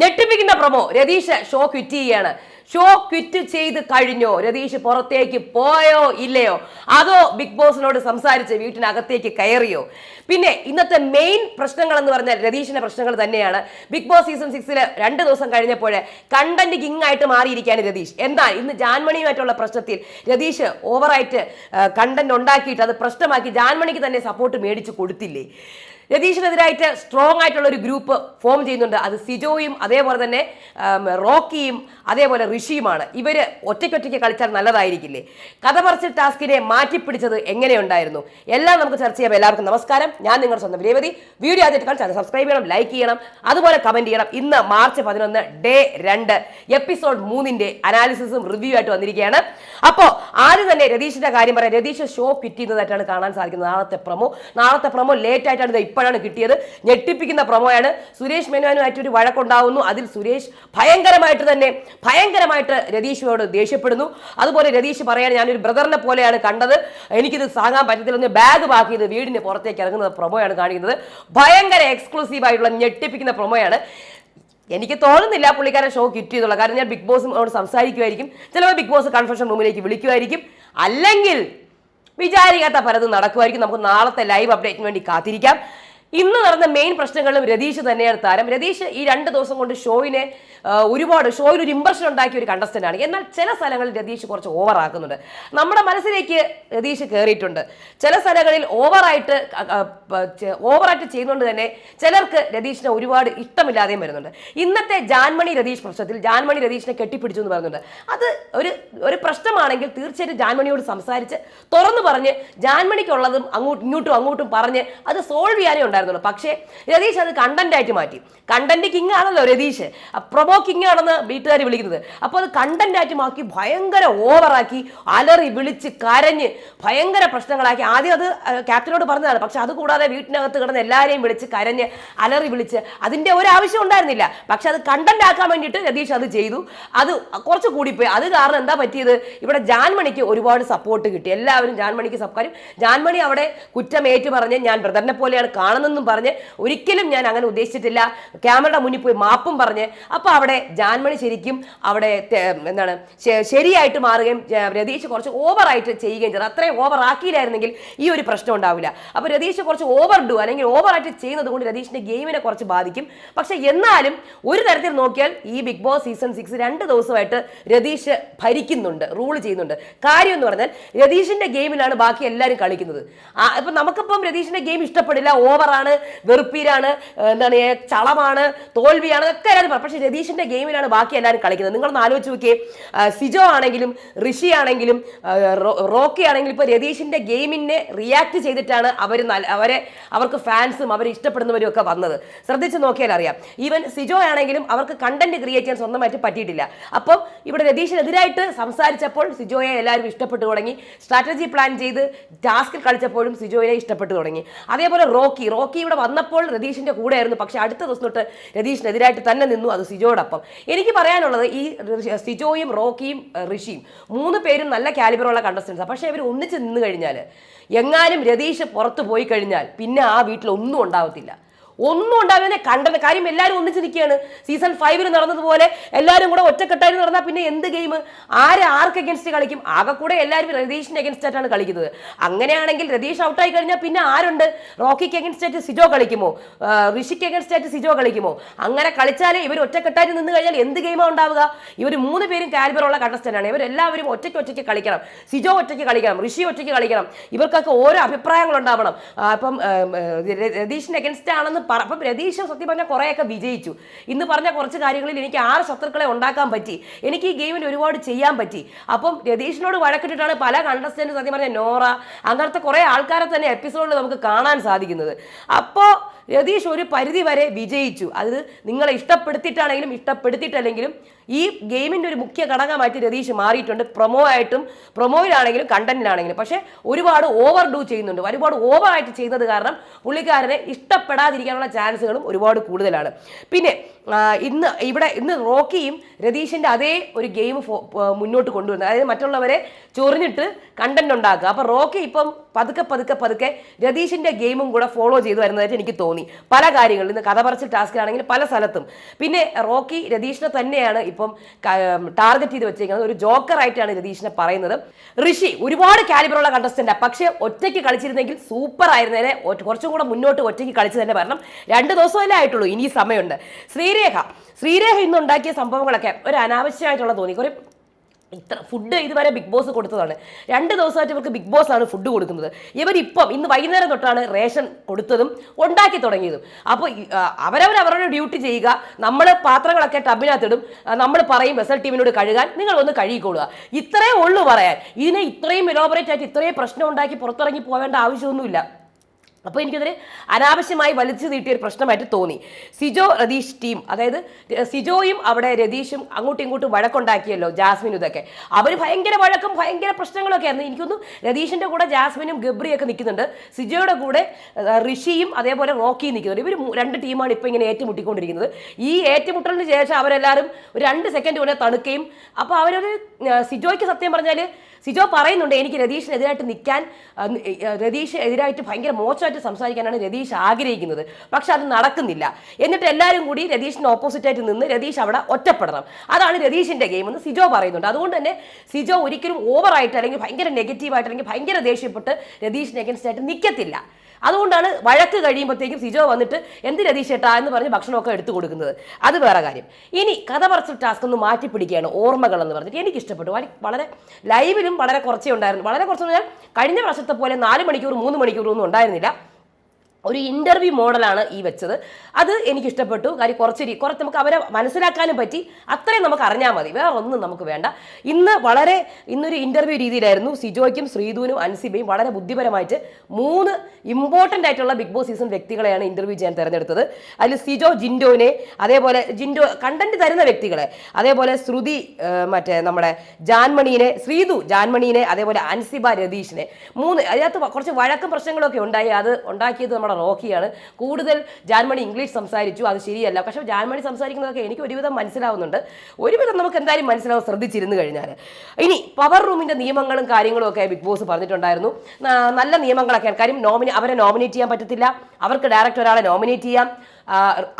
ഞെട്ടിപ്പിക്കുന്ന promo. Ratheesh show quit ചെയ്യാണ്. Show quit ചെയ്ത് കഴിഞ്ഞോ? രതീഷ് പുറത്തേക്ക് പോയോ? ഇല്ലയോ? അതോ ബിഗ് ബോസിനോട് സംസാരിച്ച് വീട്ടിനകത്തേക്ക് കയറിയോ? പിന്നെ ഇന്നത്തെ മെയിൻ പ്രശ്നങ്ങൾ എന്ന് പറഞ്ഞാൽ രതീഷിന്റെ പ്രശ്നങ്ങൾ തന്നെയാണ്. ബിഗ് ബോസ് സീസൺ സിക്സിൽ രണ്ട് ദിവസം കഴിഞ്ഞപ്പോൾ കണ്ടന്റ് കിങ് ആയിട്ട് മാറിയിരിക്കുകയാണ് രതീഷ്. എന്നാൽ ഇന്ന് ജാൻമണിയുമായിട്ടുള്ള പ്രശ്നത്തിൽ രതീഷ് ഓവറായിട്ട് കണ്ടന്റ് ഉണ്ടാക്കിയിട്ട് അത് പ്രശ്നമാക്കി ജാൻമണിക്ക് തന്നെ സപ്പോർട്ട് മേടിച്ച് കൊടുത്തില്ലേ? രതീഷിനെതിരായിട്ട് സ്ട്രോങ് ആയിട്ടുള്ള ഒരു ഗ്രൂപ്പ് ഫോം ചെയ്യുന്നുണ്ട്. അത് സിജോയും അതേപോലെ തന്നെ റോക്കിയും അതേപോലെ ഋഷിയുമാണ്. ഇവർ ഒറ്റയ്ക്കൊറ്റയ്ക്ക് കളിച്ചാൽ നല്ലതായിരിക്കില്ലേ? കഥ പറച്ച ടാസ്കിനെ മാറ്റിപ്പിടിച്ചത് എങ്ങനെയുണ്ടായിരുന്നു? എല്ലാം നമുക്ക് ചർച്ച ചെയ്യാം. എല്ലാവർക്കും നമസ്കാരം. ഞാൻ നിങ്ങളുടെ സ്വന്തം രേവതി. വീഡിയോ ആദ്യമായിട്ട് കളിച്ചാൽ സബ്സ്ക്രൈബ് ചെയ്യണം ലൈക്ക് ചെയ്യണം അതുപോലെ കമന്റ് ചെയ്യണം. ഇന്ന് മാർച്ച് പതിനൊന്ന് ഡേ രണ്ട് എപ്പിസോഡ് മൂന്നിന്റെ അനാലിസിസും റിവ്യൂ ആയിട്ട് വന്നിരിക്കുകയാണ്. അപ്പോൾ ആദ്യം തന്നെ രതീഷിന്റെ കാര്യം പറയാം. രതീഷ് ഷോ കിറ്റ് ചെയ്യുന്നതായിട്ടാണ് കാണാൻ സാധിക്കുന്നത്. നാളത്തെ പ്രമോ നാളത്തെ പ്രമോ ലേറ്റ് ആയിട്ടാണ് ഇപ്പോഴാണ് കിട്ടിയത്. ഞെട്ടിപ്പിക്കുന്ന പ്രൊമോയാണ്. സുരേഷ് മേനോനുമായിട്ട് ഒരു വഴക്കുണ്ടാവുന്നു. അതിൽ സുരേഷ് ഭയങ്കരമായിട്ട് തന്നെ ഭയങ്കരമായിട്ട് രതീഷിനോട് ദേഷ്യപ്പെടുന്നു. അതുപോലെ രതീഷ് പറയാൻ ഞാനൊരു ബ്രദറിനെ പോലെയാണ് കണ്ടത്. എനിക്കിത് താങ്ങാൻ പറ്റത്തില്ലെന്ന് ബാഗ് ബാക്കിയത് വീടിന് പുറത്തേക്ക് ഇറങ്ങുന്ന പ്രൊമോയാണ് കാണിക്കുന്നത്. ഭയങ്കര എക്സ്ക്ലൂസീവ് ആയിട്ടുള്ള ഞെട്ടിപ്പിക്കുന്ന പ്രൊമോയാണ്. എനിക്ക് തോന്നുന്നില്ല പുള്ളിക്കാരൻ ഷോ കിറ്റ് ചെയ്തുള്ള. കാരണം ഞാൻ ബിഗ് ബോസിനോട് സംസാരിക്കുമായിരിക്കും. ചിലപ്പോൾ ബിഗ് ബോസ് കൺഫെഷൻ റൂമിലേക്ക് വിളിക്കുമായിരിക്കും. അല്ലെങ്കിൽ വിചാരിക്കാത്ത പലതും നടക്കുമായിരിക്കും. നമുക്ക് നാളത്തെ ലൈവ് അപ്ഡേറ്റിന് വേണ്ടി കാത്തിരിക്കാം. ഇന്ന് നടന്ന മെയിൻ പ്രശ്നങ്ങളും രതീഷ് തന്നെയാണ് താരം. രതീഷ് ഈ രണ്ട് ദിവസം കൊണ്ട് ഷോയിനെ ഒരുപാട് ഷോയിൽ ഒരു ഇമ്പ്രഷൻ ഉണ്ടാക്കിയ ഒരു കണ്ടസ്റ്റന്റ് ആണ്. എന്നാൽ ചില സ്ഥലങ്ങളിൽ രതീഷ് കുറച്ച് ഓവർ ആക്കുന്നുണ്ട്. നമ്മുടെ മനസ്സിലേക്ക് രതീഷ് കയറിയിട്ടുണ്ട് ചില സ്ഥലങ്ങളിൽ ഓവറായിട്ട് ഓവറായിട്ട് ചെയ്യുന്നതുകൊണ്ട് തന്നെ ചിലർക്ക് രതീഷിനെ ഒരുപാട് ഇഷ്ടമില്ലാതെയും വരുന്നുണ്ട്. ഇന്നത്തെ ജാൻമണി രതീഷ് പ്രശ്നത്തിൽ ജാൻമണി രതീഷിനെ കെട്ടിപ്പിടിച്ചു എന്ന് പറയുന്നുണ്ട്. അത് ഒരു ഒരു പ്രശ്നമാണെങ്കിൽ തീർച്ചയായിട്ടും ജാൻമണിയോട് സംസാരിച്ച് തുറന്നു പറഞ്ഞ് ജാൻമണിക്കുള്ളതും അങ്ങോട്ടും ഇങ്ങോട്ടും അങ്ങോട്ടും പറഞ്ഞ് അത് സോൾവ് ചെയ്യാനേ ഉണ്ടായിരുന്നുള്ളൂ. പക്ഷേ രതീഷ് അത് കണ്ടന്റ് ആയിട്ട് മാറ്റി. കണ്ടന്റ് കിങ് ആണല്ലോ രതീഷ്. പ്രൊമോ കിങ് ആണെന്ന് വീട്ടുകാർ വിളിക്കുന്നത്. അപ്പോൾ അത് കണ്ടന്റ് ആയിട്ട് മാക്കി ഭയങ്കര ഓവറാക്കി അലറി വിളിച്ച് കരഞ്ഞ് ഭയങ്കര പ്രശ്നങ്ങളാക്കി. ആദ്യം അത് ക്യാപ്റ്റനോട് പറഞ്ഞതാണ്. പക്ഷെ അത് കൂടാതെ വീട്ടിനകത്ത് കിടന്ന് എല്ലാവരെയും വിളിച്ച് കരഞ്ഞ് അലറി വിളിച്ച് അതിന്റെ ഒരു ആവശ്യം ഉണ്ടായിരുന്നില്ല. പക്ഷെ അത് കണ്ടന്റ് ആക്കാൻ വേണ്ടിയിട്ട് രതീഷ് അത് ചെയ്തു. അത് കുറച്ച് കൂടിപ്പോയി. അത് കാരണം എന്താ പറ്റിയത്? ഇവിടെ ജാൻമണിക്ക് ഒരുപാട് സപ്പോർട്ട് കിട്ടി. എല്ലാവരും ജാൻമണിക്ക് സപ്പോർട്ട് ജാൻമണി അവിടെ കുറ്റമേറ്റ് പറഞ്ഞ് ഞാൻ ബ്രദറിനെ പോലെയാണ് കാണുന്നതെന്നും പറഞ്ഞ് ഒരിക്കലും ഞാൻ അങ്ങനെ ഉദ്ദേശിച്ചിട്ടില്ല. ക്യാമറയുടെ മുന്നിൽ പോയി മാപ്പും പറഞ്ഞ് അപ്പോൾ അവിടെ ജാൻമണി ശരിക്കും അവിടെ എന്താണ് ശരിയായിട്ട് മാറുകയും രതീഷ് കുറച്ച് ഓവറായിട്ട് ചെയ്യുകയും ചെയ്തു. അത്രയും ഓവർ ആക്കിയില്ലായിരുന്നെങ്കിൽ ഈ ഒരു പ്രശ്നം ഉണ്ടാവില്ല. അപ്പോൾ രതീഷ് കുറച്ച് ഓവർ ഡു അല്ലെങ്കിൽ ഓവറായിട്ട് ചെയ്യുന്നത് കൊണ്ട് രതീഷിന്റെ ഗെയിമിനെ കുറച്ച് ബാധിക്കും. പക്ഷേ എന്നാലും ഒരു തരത്തിൽ നോക്കിയാൽ ഈ ബിഗ് ബോസ് സീസൺ സിക്സ് രണ്ട് ദിവസമായിട്ട് രതീഷ് ഭരിക്കുന്നുണ്ട് റൂൾ ചെയ്യുന്നുണ്ട്. കാര്യം എന്ന് പറഞ്ഞാൽ രതീഷിന്റെ ഗെയിമിലാണ് ബാക്കി എല്ലാവരും കളിക്കുന്നത്. ഇപ്പം നമുക്കിപ്പം രതീഷിന്റെ ഗെയിം ഇഷ്ടപ്പെടില്ല ഓവറാണ് വെറുപ്പീരാണ് എന്താണ് ചളമാണ് തോൽവിയാണ് ഒക്കെ എല്ലാവരും പറയും പക്ഷെ രതീഷിന്റെ ഗെയിമിലാണ് ബാക്കി എല്ലാവരും കളിക്കുന്നത്. നിങ്ങളൊന്ന് ആലോചിച്ച് നോക്കിയേ. സിജോ ആണെങ്കിലും ഋഷി ആണെങ്കിലും റോക്കി ആണെങ്കിലും ഇപ്പോൾ രതീഷിന്റെ ഗെയിമിനെ റിയാക്ട് ചെയ്തിട്ടാണ് അവർ അവരെ അവർക്ക് ഫാൻസും അവരെ ഇഷ്ടപ്പെടുന്നവരും ഒക്കെ വന്നത്. ശ്രദ്ധിച്ച് നോക്കിയാൽ അറിയാം. ഈവൻ സിജോ ആണെങ്കിലും അവർക്ക് കണ്ടന്റ് ക്രിയേറ്റ് ചെയ്യാൻ സ്വന്തമായിട്ട് പറ്റിയിട്ടില്ല. അപ്പം ഇവിടെ രതീഷിനെതിരായിട്ട് സംസാരിച്ചപ്പോൾ സിജോയെ എല്ലാവരും ഇഷ്ടപ്പെട്ടു തുടങ്ങി. സ്ട്രാറ്റജി പ്ലാൻ ചെയ്ത് ടാസ്കിൽ കളിച്ചപ്പോഴും സിജോയെ ഇഷ്ടപ്പെട്ടു തുടങ്ങി. അതേപോലെ റോക്കി റോക്കി ഇവിടെ വന്നപ്പോൾ രതീഷിന്റെ കൂടെ ആയിരുന്നു പക്ഷെ അടുത്ത ദിവസം തൊട്ട് രതീഷിനെതിരായിട്ട് തന്നെ നിന്നു അത് സിജോടൊപ്പം. എനിക്ക് പറയാനുള്ളത് ഈ സിജോയും റോക്കിയും ഋഷിയും മൂന്ന് പേരും നല്ല കാലിബറുള്ള കണ്ടസ്റ്റൻസാണ് പക്ഷേ ഇവർ ഒന്നിച്ച് നിന്ന് കഴിഞ്ഞാൽ എങ്ങാനും രതീഷ് പുറത്ത് പോയി കഴിഞ്ഞാൽ പിന്നെ ആ വീട്ടിൽ ഒന്നും ഉണ്ടാവത്തില്ല. ഒന്നും ഉണ്ടാവുന്ന കണ്ടത് കാര്യം എല്ലാവരും ഒന്നിച്ചിരിക്കുകയാണ് സീസൺ ഫൈവിൽ നടന്നതുപോലെ എല്ലാവരും കൂടെ ഒറ്റക്കെട്ടായി നടന്നാൽ പിന്നെ എന്ത് ഗെയിം ആര് ആർക്ക് അഗൻസ്റ്റ് കളിക്കും? ആകെ കൂടെ എല്ലാവരും രതീഷിന് അഗൻസ്റ്റ് ആയിട്ടാണ് കളിക്കുന്നത്. അങ്ങനെയാണെങ്കിൽ രതീഷ് ഔട്ടായി കഴിഞ്ഞാൽ പിന്നെ ആരുണ്ട്? റോക്കിക്ക് അഗൻസ്റ്റ് ആയിട്ട് സിജോ കളിക്കുമോ? ഋഷിക്ക് അഗൻസ്റ്റ് ആയിട്ട് സിജോ കളിക്കുമോ? അങ്ങനെ കളിച്ചാലേ ഇവർ ഒറ്റക്കെട്ടായിട്ട് നിന്ന് കഴിഞ്ഞാൽ എന്ത് ഗെയിമാണ് ഉണ്ടാവുക? ഇവർ മൂന്ന് പേരും കാലിബറുള്ള കണ്ടസ്റ്റന്റാണ് ഇവരെല്ലാവരും ഒറ്റയ്ക്ക് ഒറ്റയ്ക്ക് കളിക്കണം. സിജോ ഒറ്റയ്ക്ക് കളിക്കണം. ഋഷി ഒറ്റയ്ക്ക് കളിക്കണം. ഇവർക്കൊക്കെ ഓരോ അഭിപ്രായങ്ങൾ ഉണ്ടാവണം. ഉം, രതീഷിന് അഗൻസ്റ്റ് ആണെന്ന് പറ അപ്പം രതീഷ് സത്യം പറഞ്ഞാൽ കുറേയൊക്കെ വിജയിച്ചു. ഇന്ന് പറഞ്ഞ കുറച്ച് കാര്യങ്ങളിൽ എനിക്ക് ആറ് ശത്രുക്കളെ ഉണ്ടാക്കാൻ പറ്റി. എനിക്ക് ഈ ഗെയിമിൽ ഒരുപാട് ചെയ്യാൻ പറ്റി. അപ്പം രതീഷിനോട് വഴക്കിട്ടിട്ടാണ് പല കണ്ടസ്റ്റന്റ് സത്യം പറഞ്ഞ നോറ അങ്ങനത്തെ കുറേ ആൾക്കാരെ തന്നെ എപ്പിസോഡിൽ നമുക്ക് കാണാൻ സാധിക്കുന്നത്. അപ്പോൾ രതീഷ് ഒരു പരിധി വരെ വിജയിച്ചു. അത് നിങ്ങളെ ഇഷ്ടപ്പെടുത്തിയിട്ടാണെങ്കിലും ഇഷ്ടപ്പെടുത്തിയിട്ടല്ലെങ്കിലും ഈ ഗെയിമിന്റെ ഒരു മുഖ്യ ഘടകമായിട്ട് രതീഷ് മാറിയിട്ടുണ്ട്. പ്രൊമോ ആയിട്ടും പ്രൊമോയിലാണെങ്കിലും കണ്ടന്റിലാണെങ്കിലും. പക്ഷേ ഒരുപാട് ഓവർ ഡൂ ചെയ്യുന്നുണ്ട്. ഒരുപാട് ഓവർ ആയിട്ട് ചെയ്യുന്നത് കാരണം പുള്ളിക്കാരനെ ഇഷ്ടപ്പെടാതിരിക്കാനുള്ള ചാൻസുകളും ഒരുപാട് കൂടുതലാണ്. പിന്നെ ഇന്ന് ഇവിടെ ഇന്ന് റോക്കിയും രതീഷിന്റെ അതേ ഒരു ഗെയിം മുന്നോട്ട് കൊണ്ടുവരുന്നത് അതായത് മറ്റുള്ളവരെ ചൊറിഞ്ഞിട്ട് കണ്ടന്റ് ഉണ്ടാക്കുക. അപ്പോൾ റോക്കി ഇപ്പം പതുക്കെ പതുക്കെ പതുക്കെ രതീഷിന്റെ ഗെയിമും കൂടെ ഫോളോ ചെയ്തു വരുന്നതായിട്ട് എനിക്ക് തോന്നി. പല കാര്യങ്ങളിൽ ഇന്ന് കഥ പറച്ചിൽ ടാസ്കിലാണെങ്കിൽ പല സ്ഥലത്തും. പിന്നെ റോക്കി രതീഷിനെ തന്നെയാണ് ഇപ്പം ടാർഗറ്റ് ചെയ്ത് വെച്ചേക്കുന്നത് ഒരു ജോക്കറായിട്ടാണ് രതീഷിനെ പറയുന്നത്. ഋഷി ഒരുപാട് കാലിബറുള്ള കണ്ടസ്റ്റന്റാണ് പക്ഷേ ഒറ്റയ്ക്ക് കളിച്ചിരുന്നെങ്കിൽ സൂപ്പർ ആയിരുന്നേനെ. കുറച്ചും കൂടെ മുന്നോട്ട് ഒറ്റയ്ക്ക് കളിച്ച് തന്നെ വരണം. രണ്ട് ദിവസമല്ലേ ആയിട്ടുള്ളൂ. ഇനി സമയമുണ്ട്. ശ്രീരേഖ. ശ്രീരേഖ ഇന്നുണ്ടാക്കിയ സംഭവങ്ങളൊക്കെ ഒരു അനാവശ്യമായിട്ടുള്ള തോന്നി. കുറേ ഇത്ര ഫുഡ് ഇതുവരെ ബിഗ് ബോസ് കൊടുത്തതാണ്. രണ്ട് ദിവസമായിട്ട് ഇവർക്ക് ബിഗ് ബോസ് ആണ് ഫുഡ് കൊടുക്കുന്നത്. ഇവരിപ്പം ഇന്ന് വൈകുന്നേരം തൊട്ടാണ് റേഷൻ കൊടുത്തതും ഉണ്ടാക്കി തുടങ്ങിയതും. അപ്പോൾ അവരവർ അവരുടെ ഡ്യൂട്ടി ചെയ്യുക. നമ്മൾ പാത്രങ്ങളൊക്കെ ടബിനകത്തിടും നമ്മൾ പറയും വെസൽ ടീമിനോട് കഴുകാൻ. നിങ്ങൾ ഒന്ന് കഴുകിക്കൊള്ളുക ഇത്രയേ ഉള്ളൂ പറയാൻ. ഇതിനെ ഇത്രയും ഇലോബറേറ്റ് ആയിട്ട് ഇത്രയും പ്രശ്നം ഉണ്ടാക്കി പുറത്തിറങ്ങി പോകേണ്ട ആവശ്യമൊന്നുമില്ല. അപ്പോൾ എനിക്കതിന് അനാവശ്യമായി വലിച്ചു നീട്ടിയ ഒരു പ്രശ്നമായിട്ട് തോന്നി. സിജോ രതീഷ് ടീം അതായത് സിജോയും അവിടെ രതീഷും അങ്ങോട്ടും ഇങ്ങോട്ടും വഴക്കുണ്ടാക്കിയല്ലോ ജാസ്മിനും ഇതൊക്കെ. അവർ ഭയങ്കര വഴക്കും ഭയങ്കര പ്രശ്നങ്ങളൊക്കെ ആയിരുന്നു. എനിക്കൊന്നും രതീഷിന്റെ കൂടെ ജാസ്മിനും ഗബ്രിയൊക്കെ നിൽക്കുന്നുണ്ട്. സിജോയുടെ കൂടെ ഋഷിയും അതേപോലെ റോക്കിയും നിൽക്കുന്നുണ്ട്. ഇവർ രണ്ട് ടീമാണ് ഇപ്പോൾ ഇങ്ങനെ ഏറ്റുമുട്ടിക്കൊണ്ടിരിക്കുന്നത്. ഈ ഏറ്റുമുട്ടലിന് ശേഷം അവരെല്ലാവരും ഒരു രണ്ട് സെക്കൻഡ് കൊണ്ട് തണുക്കുകയും അപ്പോൾ അവരൊരു സിജോയ്ക്ക് സത്യം പറഞ്ഞാൽ സിജോ പറയുന്നുണ്ട് എനിക്ക് രതീഷിനെതിരായിട്ട് നിൽക്കാൻ രതീഷ് എതിരായിട്ട് ഭയങ്കര മോശമായിട്ട് സംസാരിക്കാനാണ് രതീഷ് ആഗ്രഹിക്കുന്നത്. പക്ഷെ അത് നടക്കുന്നില്ല. എന്നിട്ട് എല്ലാവരും കൂടി രതീഷിന് ഓപ്പോസിറ്റായിട്ട് നിന്ന് രതീഷ് അവിടെ ഒറ്റപ്പെടണം. അതാണ് രതീഷിന്റെ ഗെയിം എന്ന് സിജോ പറയുന്നുണ്ട്. അതുകൊണ്ട് തന്നെ സിജോ ഒരിക്കലും ഓവറായിട്ട് അല്ലെങ്കിൽ ഭയങ്കര നെഗറ്റീവായിട്ട് അല്ലെങ്കിൽ ഭയങ്കര ദേഷ്യപ്പെട്ട് രതീഷിന് അഗൻസ്റ്റായിട്ട് നിൽക്കത്തില്ല അതുകൊണ്ടാണ് വഴക്ക് കഴിയുമ്പോഴത്തേക്കും സിജോ വന്നിട്ട് എന്ത് രതീഷ് ഏട്ടാ എന്ന് പറഞ്ഞ് ഭക്ഷണമൊക്കെ എടുത്തു കൊടുക്കുന്നത്. അത് വേറെ കാര്യം. ഇനി കഥ പറച്ചിൽ ടാസ്ക് ഒന്ന് മാറ്റി പിടിക്കുകയാണ് ഓർമ്മകൾ എന്ന് പറഞ്ഞിട്ട്. എനിക്ക് ഇഷ്ടപ്പെട്ടു വളരെ- ലൈവിലും വളരെ കുറച്ചേ ഉണ്ടായിരുന്നു. വളരെ കുറച്ച് കഴിഞ്ഞ വർഷത്തെ പോലെ നാല് മണിക്കൂർ മൂന്ന് മണിക്കൂർ ഒന്നും ഉണ്ടായിരുന്നില്ല. ഒരു ഇന്റർവ്യൂ മോഡലാണ് ഈ വെച്ചത്. അത് എനിക്ക് ഇഷ്ടപ്പെട്ടു കാര്യം കുറച്ച് കുറച്ച് നമുക്ക് അവരെ മനസ്സിലാക്കാനും പറ്റി. അത്രയും നമുക്ക് അറിഞ്ഞാൽ മതി. വേറെ ഒന്നും നമുക്ക് വേണ്ട. ഇന്ന് വളരെ ഇന്നൊരു ഇന്റർവ്യൂ രീതിയിലായിരുന്നു സിജോയ്ക്കും ശ്രീധുവിനും അൻസിബയും വളരെ ബുദ്ധിപരമായിട്ട് മൂന്ന് ഇമ്പോർട്ടന്റ് ആയിട്ടുള്ള ബിഗ് ബോസ് സീസൺ വ്യക്തികളെയാണ് ഇന്റർവ്യൂ ചെയ്യാൻ തിരഞ്ഞെടുത്തത്. അതിൽ സിജോ ജിൻഡോനെ അതേപോലെ ജിൻഡോ കണ്ടന്റ് തരുന്ന വ്യക്തികളെ അതേപോലെ ശ്രുതി മറ്റേ നമ്മുടെ ജാൻമണീനെ ശ്രീധു ജാൻമണീനെ അതേപോലെ അൻസിബ രതീഷിനെ. മൂന്ന് അതിനകത്ത് കുറച്ച് വഴക്കും പ്രശ്നങ്ങളൊക്കെ ഉണ്ടായി. അത് ഉണ്ടാക്കിയത് നമ്മുടെ റോക്കിയാണ്. കൂടുതൽ ജാൻമണി ഇംഗ്ലീഷ് സംസാരിച്ചു അത് ശരിയല്ല. പക്ഷേ ജാൻമണി സംസാരിക്കുന്നതൊക്കെ എനിക്ക് ഒരുവിധം മനസ്സിലാവുന്നുണ്ട്. ഒരുവിധം നമുക്ക് എന്തായാലും മനസ്സിലാവും ശ്രദ്ധിച്ചിരുന്നു കഴിഞ്ഞാൽ ഇനി പവർ റൂമിന്റെ നിയമങ്ങളും കാര്യങ്ങളും ഒക്കെ ബിഗ് ബോസ് പറഞ്ഞിട്ടുണ്ടായിരുന്നു. നല്ല നിയമങ്ങളൊക്കെയാണ് കാര്യം നോമിനി അവരെ നോമിനേറ്റ് ചെയ്യാൻ പറ്റത്തില്ല. അവർക്ക് ഡയറക്റ്റ് ഒരാളെ നോമിനേറ്റ് ചെയ്യാം.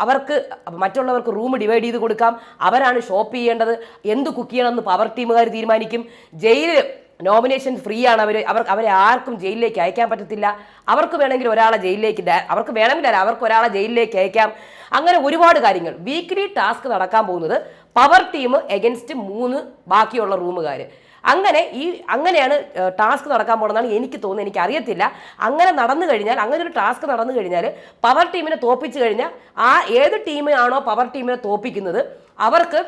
അവർക്ക് മറ്റുള്ളവർക്ക് റൂം ഡിവൈഡ് ചെയ്ത് കൊടുക്കാം. അവരാണ് ഷോപ്പ് ചെയ്യേണ്ടത്. എന്ത് കുക്ക് ചെയ്യണമെന്ന് പവർ ടീമുകാർ തീരുമാനിക്കും. ജയിലിൽ നോമിനേഷൻ ഫ്രീ ആണ്. അവർ അവർ അവരെ ആർക്കും ജയിലിലേക്ക് അയക്കാൻ പറ്റത്തില്ല. അവർക്ക് വേണമെങ്കിൽ ഒരാളെ ജയിലിലേക്ക് അവർക്ക് വേണമെങ്കിൽ അല്ല അവർക്ക് ഒരാളെ ജയിലിലേക്ക് അയക്കാം. അങ്ങനെ ഒരുപാട് കാര്യങ്ങൾ. വീക്ക്ലി ടാസ്ക് നടക്കാൻ പോകുന്നത് പവർ ടീം എഗൻസ്റ്റ് മൂന്ന് ബാക്കിയുള്ള റൂമുകാർ അങ്ങനെ ഈ അങ്ങനെയാണ് ടാസ്ക് നടക്കാൻ പോകുന്നതാണ് എനിക്ക് തോന്നുന്നത്. എനിക്ക് അറിയത്തില്ല. അങ്ങനെ നടന്നു കഴിഞ്ഞാൽ അങ്ങനെ ഒരു ടാസ്ക് നടന്നു കഴിഞ്ഞാൽ പവർ ടീമിനെ തോപ്പിച്ചു കഴിഞ്ഞാൽ ആ ഏത് ടീമിനാണോ പവർ ടീമിനെ തോപ്പിക്കുന്നത് അവർക്ക്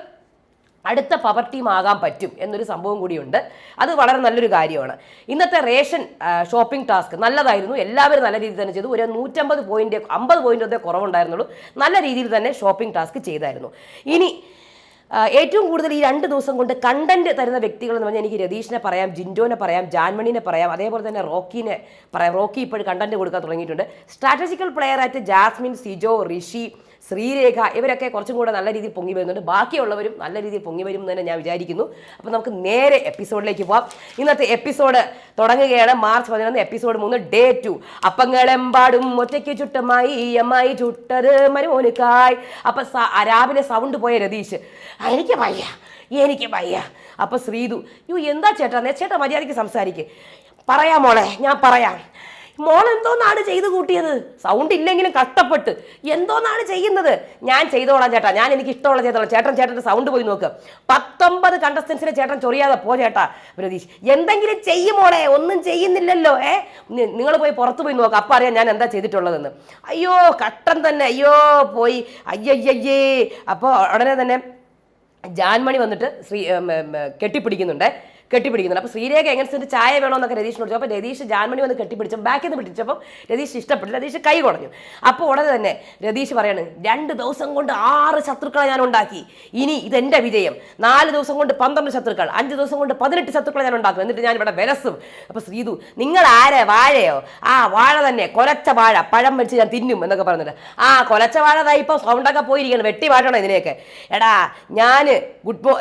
അടുത്ത പവർ ടീം ആകാൻ പറ്റും എന്നൊരു സംഭവം കൂടിയുണ്ട്. അത് വളരെ നല്ലൊരു കാര്യമാണ്. ഇന്നത്തെ റേഷൻ ഷോപ്പിംഗ് ടാസ്ക് നല്ലതായിരുന്നു. എല്ലാവരും നല്ല രീതിയിൽ തന്നെ ചെയ്തു. ഒരു നൂറ്റമ്പത് പോയിന്റ് അമ്പത് പോയിന്റ് ഒന്നേ കുറവുണ്ടായിരുന്നുള്ളൂ. നല്ല രീതിയിൽ തന്നെ ഷോപ്പിംഗ് ടാസ്ക് ചെയ്തായിരുന്നു. ഇനി ഏറ്റവും കൂടുതൽ ഈ രണ്ട് ദിവസം കൊണ്ട് കണ്ടന്റ് തരുന്ന വ്യക്തികൾ എന്ന് പറഞ്ഞാൽ എനിക്ക് രതീഷിനെ പറയാം ജിൻഡോനെ പറയാം ജാൻമണിനെ പറയാം അതേപോലെ തന്നെ റോക്കിനെ പറയാം. റോക്കി ഇപ്പോഴും കണ്ടന്റ് കൊടുക്കാൻ തുടങ്ങിയിട്ടുണ്ട്. സ്ട്രാറ്റജിക്കൽ പ്ലെയർ ആയിട്ട് ജാസ്മിൻ സിജോ ഋഷി ശ്രീരേഖ ഇവരൊക്കെ കുറച്ചും കൂടെ നല്ല രീതിയിൽ പൊങ്ങി വരുന്നുണ്ട്. ബാക്കിയുള്ളവരും നല്ല രീതിയിൽ പൊങ്ങി വരും എന്ന് തന്നെ ഞാൻ വിചാരിക്കുന്നു. അപ്പോൾ നമുക്ക് നേരെ എപ്പിസോഡിലേക്ക് പോവാം. ഇന്നത്തെ എപ്പിസോഡ് തുടങ്ങുകയാണ്. മാർച്ച് പതിനൊന്ന് എപ്പിസോഡ് മൂന്ന് ഡേ ടു. അപ്പങ്ങളെമ്പാടും ഒറ്റയ്ക്ക് ചുട്ടമായി അമ്മായി ചുട്ടത് മരുമോനുക്കായ്. അപ്പം രാവിലെ സൗണ്ട് പോയ രതീഷ് എനിക്ക് വയ്യ എനിക്ക് വയ്യ. അപ്പം ശ്രീതു യു എന്താ ചേട്ടാ? ചേട്ടാ മര്യാദയ്ക്ക് സംസാരിക്കേ. പറയാം മോളെ ഞാൻ പറയാം. മോൾ എന്തോന്നാണ് ചെയ്തു കൂട്ടിയത്? സൗണ്ട് ഇല്ലെങ്കിലും കഷ്ടപ്പെട്ട്. എന്തോന്നാണ് ചെയ്യുന്നത്? ഞാൻ ചെയ്തോളാം ചേട്ടാ. ഞാൻ എനിക്ക് ഇഷ്ടമുള്ള ചെയ്തോളാം ചേട്ടൻ ചേട്ടന്റെ സൗണ്ട് പോയി നോക്ക്. പത്തൊമ്പത് കണ്ടസ്റ്റൻസിനെ ചേട്ടൻ ചൊറിയാതെ പോ ചേട്ടാ പ്രതീഷ്. എന്തെങ്കിലും ചെയ്യുമോളെ ഒന്നും ചെയ്യുന്നില്ലല്ലോ ഏ? നിങ്ങൾ പോയി പുറത്ത് പോയി നോക്ക്. അപ്പം അറിയാം ഞാൻ എന്താ ചെയ്തിട്ടുള്ളതെന്ന്. അയ്യോ കട്ടൻ തന്നെ. അയ്യോ പോയി. അയ്യയ്യേ അപ്പോൾ ഉടനെ തന്നെ ജാൻമണി വന്നിട്ട് ശ്രീ കെട്ടിപ്പിടിക്കുന്നുണ്ട്. കെട്ടിപ്പിടിക്കുന്നുണ്ട്. അപ്പോൾ ശ്രീരേഖ എങ്ങനെ ചായ വേണമെന്നൊക്കെ രതീഷിനോട് ചോദിച്ചു. അപ്പോൾ രതീഷ് ജാൻമണി വന്ന് കെട്ടിപ്പിടിച്ചു ബാക്കിൽ നിന്ന് പിടിച്ചപ്പോൾ രതീഷ് ഇഷ്ടപ്പെട്ടില്ല രതീഷ് കൈ കുടഞ്ഞു അപ്പോൾ ഉടനെ തന്നെ രതീഷ് പറയാണ് രണ്ട് ദിവസം കൊണ്ട് ആറ് ശത്രുക്കളെ ഞാൻ ഉണ്ടാക്കി. ഇനി ഇതെന്റെ വിജയം. നാല് ദിവസം കൊണ്ട് പന്ത്രണ്ട് ശത്രുക്കൾ. അഞ്ച് ദിവസം കൊണ്ട് പതിനെട്ട് ശത്രുക്കളെ ഞാൻ ഉണ്ടാക്കും. എന്നിട്ട് ഞാൻ ഇവിടെ വിലസും. അപ്പോൾ ശ്രീതു നിങ്ങൾ ആരെ? വാഴയോ? ആ വാഴ തന്നെ. കൊലച്ച വാഴ. പഴം വെച്ച് ഞാൻ തിന്നും. എന്നൊക്കെ പറഞ്ഞിട്ട്. ആ കൊലച്ച വാഴ തായി ഇപ്പോൾ സൗണ്ടൊക്കെ പോയിരിക്കണം വെട്ടി മാറ്റണം ഇതിനെയൊക്കെ? എടാ ഞാൻ ഗുഡ് മോ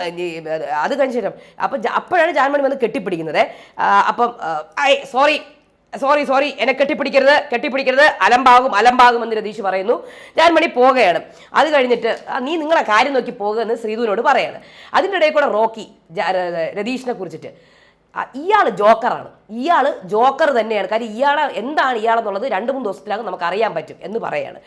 അത് കഴിഞ്ഞ ശേഷം അപ്പോൾ അപ്പോഴാണ് ജാൻമണി വന്ന് കെട്ടിപ്പിടിക്കുന്നത്. അപ്പം സോറി സോറി സോറി എന്നെ കെട്ടിപ്പിടിക്കരുത് കെട്ടിപ്പിടിക്കരുത്. അലമ്പാകും അലമ്പാകും എന്ന് രതീഷ് പറയുന്നു. ജാൻമണി പോകുകയാണ് അത് കഴിഞ്ഞിട്ട് നീ നിങ്ങളെ കാര്യം നോക്കി പോകുക എന്ന് ശ്രീധുവിനോട് പറയാണ്. അതിന്റെ ഇടയിൽ കൂടെ റോക്കി രതീഷിനെ കുറിച്ചിട്ട്. ഇയാൾ ജോക്കറാണ്. ഇയാൾ ജോക്കർ തന്നെയാണ്. കാര്യം ഇയാളെ എന്താണ് ഇയാളെന്നുള്ളത് രണ്ട് മൂന്ന് ദിവസത്തിനകം നമുക്ക് അറിയാൻ പറ്റും എന്ന് പറയാണ്.